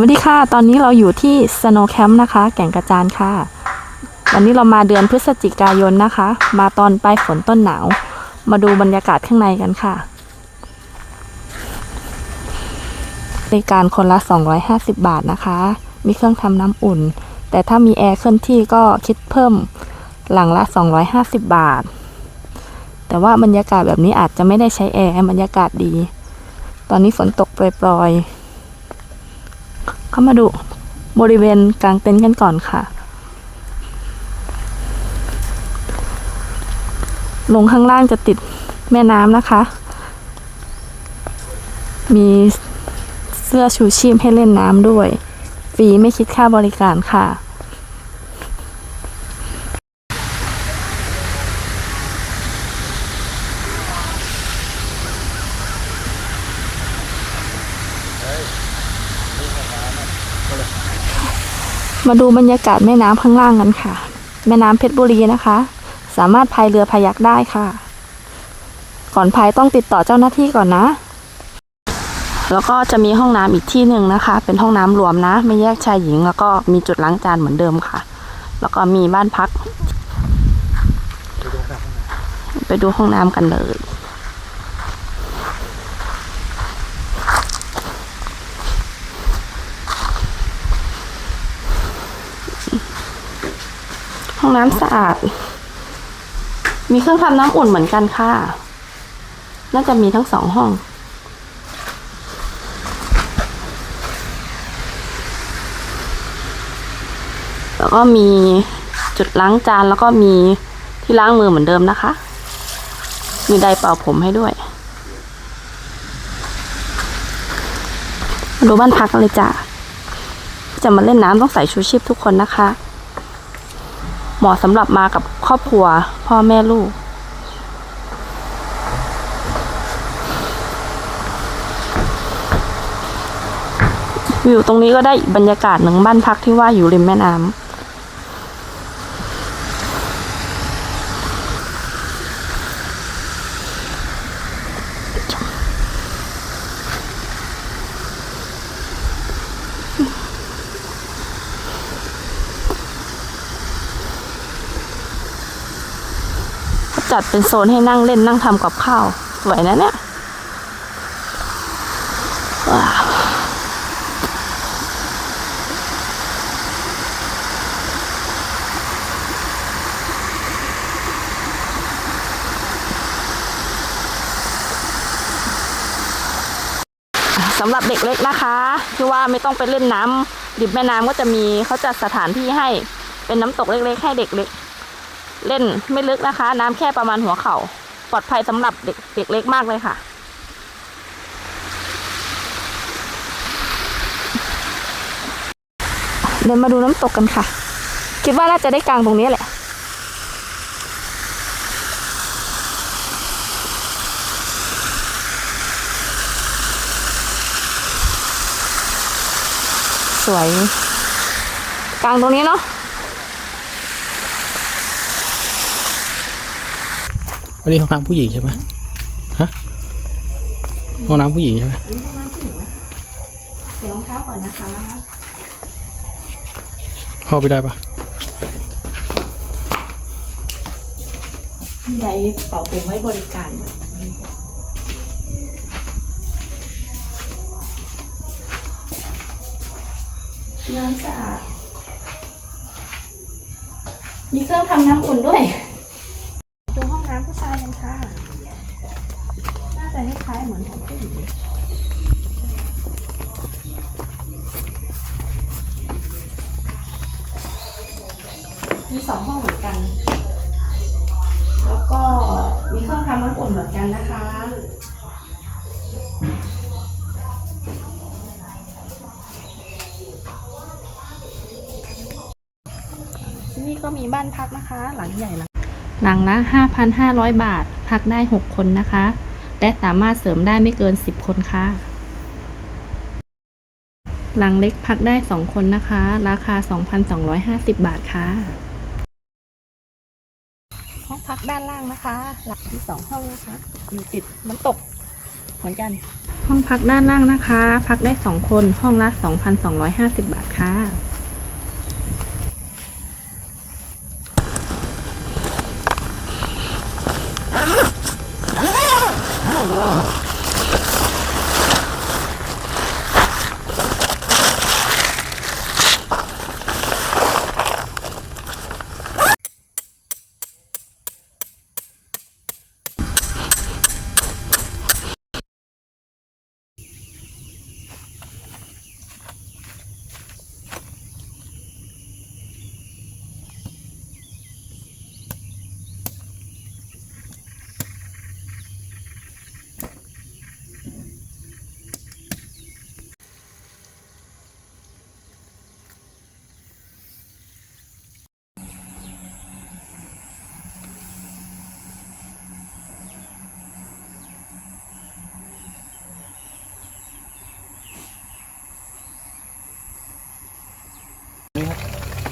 วัสดีค่ะ ตอนนี้เราอยู่ที่ Snow Camp นะคะ แก่งกระจานค่ะ วันนี้เรามาเดือนพฤศจิกายนนะคะ มาตอนปลายฝนต้นหนาว มาดูบรรยากาศข้างในกันค่ะบริการคนละ 250 บาทนะคะ มีเครื่องทำน้ำอุ่น แต่ถ้ามีแอร์เคลื่อนที่ก็คิดเพิ่มหลังละ 250 บาท แต่ว่าบรรยากาศแบบนี้อาจจะไม่ได้ใช้แอร์บรรยากาศดี ตอนนี้ฝนตกโปรยๆ เข้ามาดูบริเวณกลางเต็นท์กันก่อนค่ะ ลงข้างล่างจะติดแม่น้ำนะคะ มีเสื้อชูชีพให้เล่นน้ำด้วย ฟรีไม่คิดค่าบริการค่ะ มาดูบรรยากาศแม่น้ำข้างล่างกันค่ะ แม่น้ำเพชรบุรีนะคะ สามารถพายเรือพายักได้ค่ะ ก่อนพายต้องติดต่อเจ้าหน้าที่ก่อนนะ แล้วก็จะมีห้องน้ำอีกที่หนึ่งนะคะ เป็นห้องน้ำรวมนะ ไม่แยกชายหญิง แล้วก็มีจุดล้างจานเหมือนเดิมค่ะ แล้วก็มีบ้านพัก ไปดูห้องน้ำกันเลย ห้องน้ำสะอาด มีเครื่องทำน้ำอุ่นเหมือนกันค่ะ น่าจะมีทั้งสองห้องแล้วก็มีจุดล้างจานแล้วก็มีที่ล้างมือเหมือนเดิมนะคะ มีไดร์เป่าผมให้ด้วย มาดูบ้านพักกันเลยจ้ะ จะมาเล่นน้ำต้องใส่ชูชีพทุกคนนะคะ เหมาะสำหรับมากับครอบครัว พ่อแม่ลูก วิวตรงนี้ก็ได้อีกบรรยากาศหนึ่งบ้านพักที่ว่าอยู่ริมแม่น้ำ จัดเป็นโซนให้นั่งเล่นนั่งทำกับข้าว สวยนะเนี่ยสำหรับเด็กเล็กนะคะที่ว่าไม่ต้องไปเล่นน้ำริมแม่น้ำก็จะมีเขาจัดสถานที่ให้เป็นน้ำตกเล็กๆ ให้เด็กเล็ก เล่นไม่ลึกนะคะ น้ำแค่ประมาณหัวเขา่าปลอดภัยสำหรับเด็กเด็กเล็กมากเลยค่ะ เดินมาดูน้ำตกกันค่ะ คิดว่าน่าจะได้กลางตรงนี้แหละสวยกลางตรงนี้เนาะ นนี้ห้องน้ำผู้หญิงใช่ไหมฮะห้องน้ำผู้หญิงใช่ไหมเดี๋ยวรองเท้าก่อนนะคะเข้าไปได้ปะมีไดเป่าผมไว้บริการน้ำสะอาดมีเครื่องทำน้ำอุ่นด้วย ที่นี่ก็มีบ้านพักนะคะ หลังใหญ่หลังหลังละ 5,500 บาท พักได้ 6 คนนะคะ และสามารถเสริมได้ไม่เกิน 10 คนค่ะ หลังเล็กพักได้ 2 คนนะคะ ราคา 2,250 บาทค่ะ ห้องพักด้านล่างนะคะ หลังที่สองห้องนะคะ อยู่ติดน้ำตก เหมือนกัน ห้องพักด้านล่างนะคะ พักได้สองคน ห้องละ 2,250 บาทค่ะ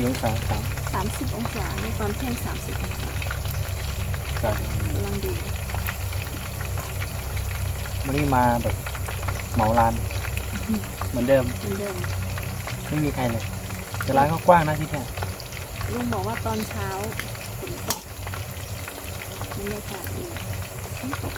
สี่องศาสาม30องศาในตอนเที่ยง30องศาจากกำลังดีวันนี้มาแบบเหมาลานเหมือนเดิมเหมือนเดิม ไม่มีใครเลยแต่ร้านก็กว้างนะที่เนี่ยลุงบอกว่าตอนเช้าฝนตกบรรยากาศดีฝนตก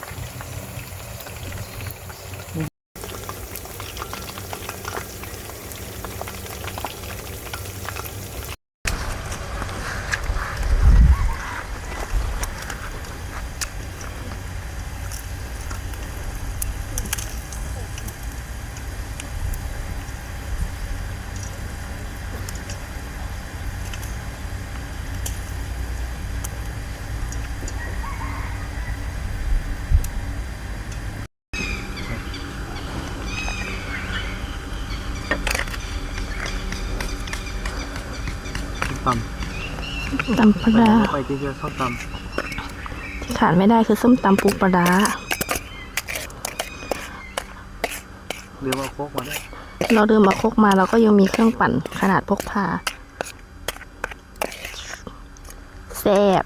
ส้ม ตตำปำลาไปกินเจอส้มตที่ขาดไม่ได้คือส้มตำปูปลาร้าำเรือว่าโคกมาด้วยเราเดินมาคกมาเราก็ยังมีเครื่องปั่นขนาดพกพาแซ่บ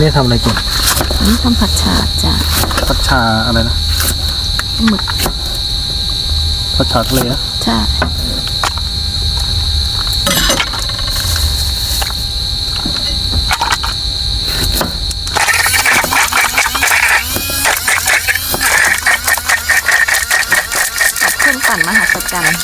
นี่ทำอะไรกินอันนี้ทำผัดชาจ้ะผัดชาอะไรนะหมึกผัดชาทะเลนะใช่เครื่องปั่นมหัศจรรย์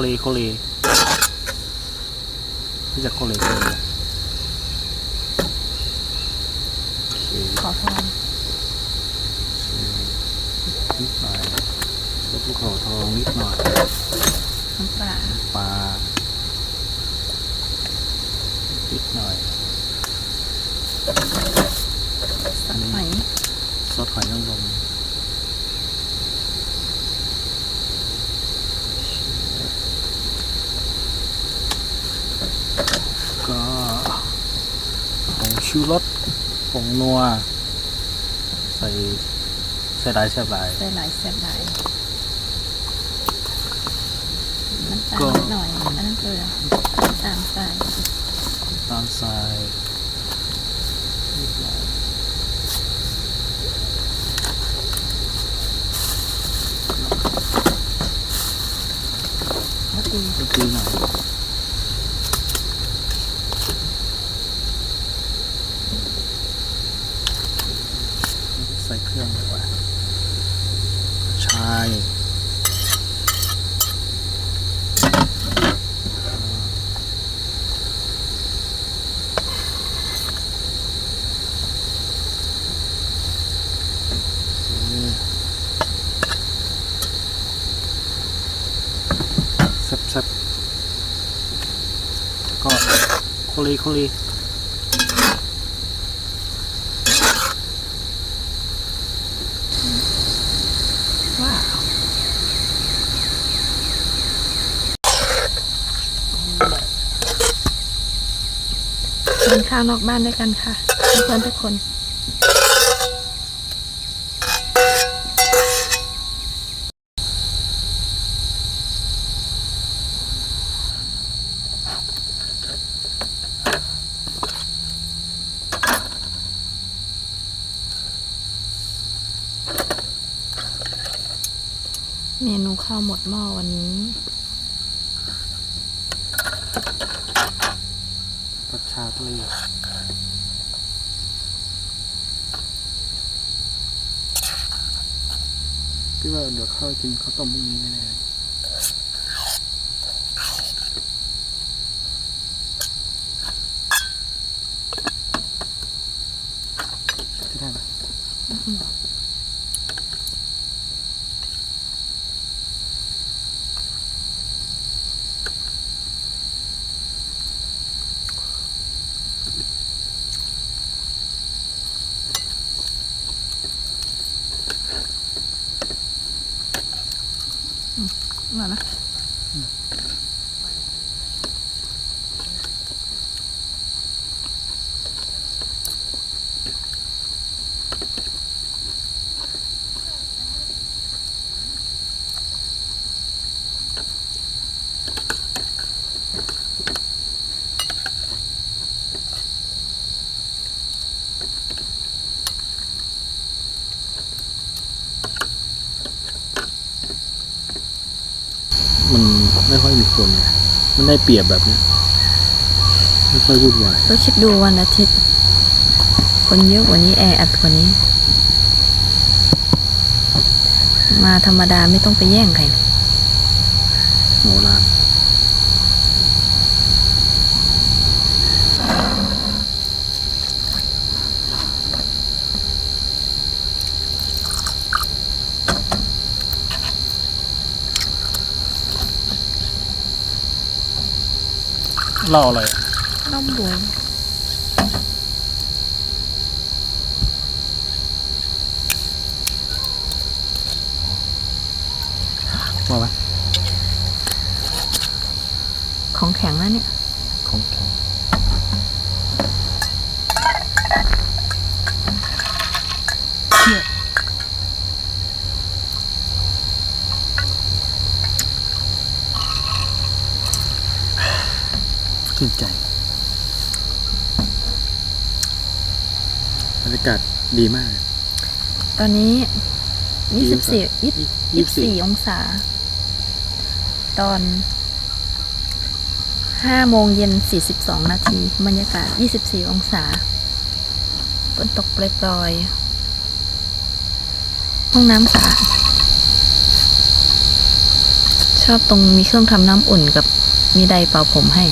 เลโคเลที่จะโคเลโคเลขอทองนิดหน่อยลดลูกขอทองนิดหน่อยน้ำปลาปลานิดหน่อยสดหอยสดหอยนางรม ชูรสผงนัว ใส่ใส่หลายแซ่บหลาย ใส่หลายแซ่บหลายน้ำตาก็ลนิดหน่อย อันนั้นเกลือน้ำตาลใส่ตามทรายนิดหน่อย แล้วตี ก็ตีหน่อยใส่เครื่องดีกว่าชายแซ่บๆก็โคลีโคลี กินข้าวนอกบ้านด้วยกันค่ะเพื่อนทุกคน เมนูข้าวหมดหม้อวันนี้ ผัดชาทะเล พี่ว่าเดี๋ยวเข้าวกินข้าต้มพรุ่งนี้แน่ๆที่ได้ไหมอร่อยนะ มันไม่ค่อยมีคนไงมัน ได้เปรียบแบบนี้ไม่ค่อยวุ่นวายก็คิดดูวันอาทิตย์ คนเยอะกว่านี้แออัดกว่านี้ มาธรรมดาไม่ต้องไปแย่งใคราน เล่าอะไร น้ำบวย ว่าไหม ของแข็งแล้วเนี่ย ของแข็ง ชื่นใจบรรยากาศดีมาก ตอนนี้ยี่สิบสี่ยี่ยี่สิสิบบสี่สี่องศา ตอนห้าโมงเย็นสี่สิบสองนาที บรรยากาศยี่สิบสี่องศาฝนตกปล่อยๆห้องน้ำสะอาดชอบตรงมีเครื่องทำน้ำอุ่นกับมีไดร์เป่าผมให้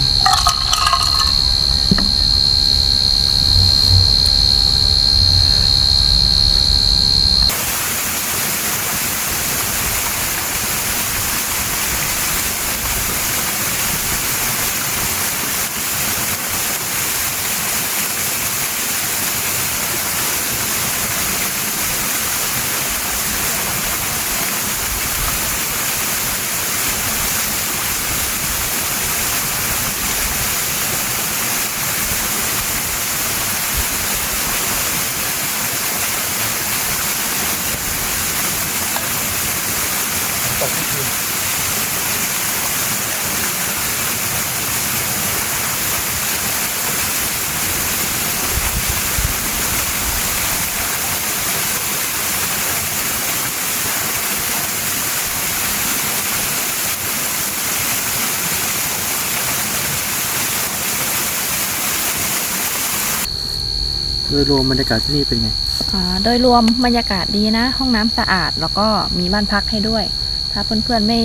ยรวมบรรยากาศที่นี่เป็นไงอ่าโดยรวมบรรยากาศดีนะ ห้องน้ำสะอาดแล้วก็มีบ้านพักให้ด้วย ถ้าเพื่อนๆไม่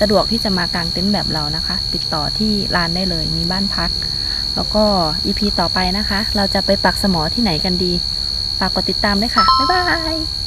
สะดวกที่จะมากางเต็นท์แบบเรานะคะ ติดต่อที่ร้านได้เลยมีบ้านพัก แล้วก็ EP ต่อไปนะคะ เราจะไปปักสมอที่ไหนกันดีฝากกดติดตามด้วยค่ะบ๊ายบาย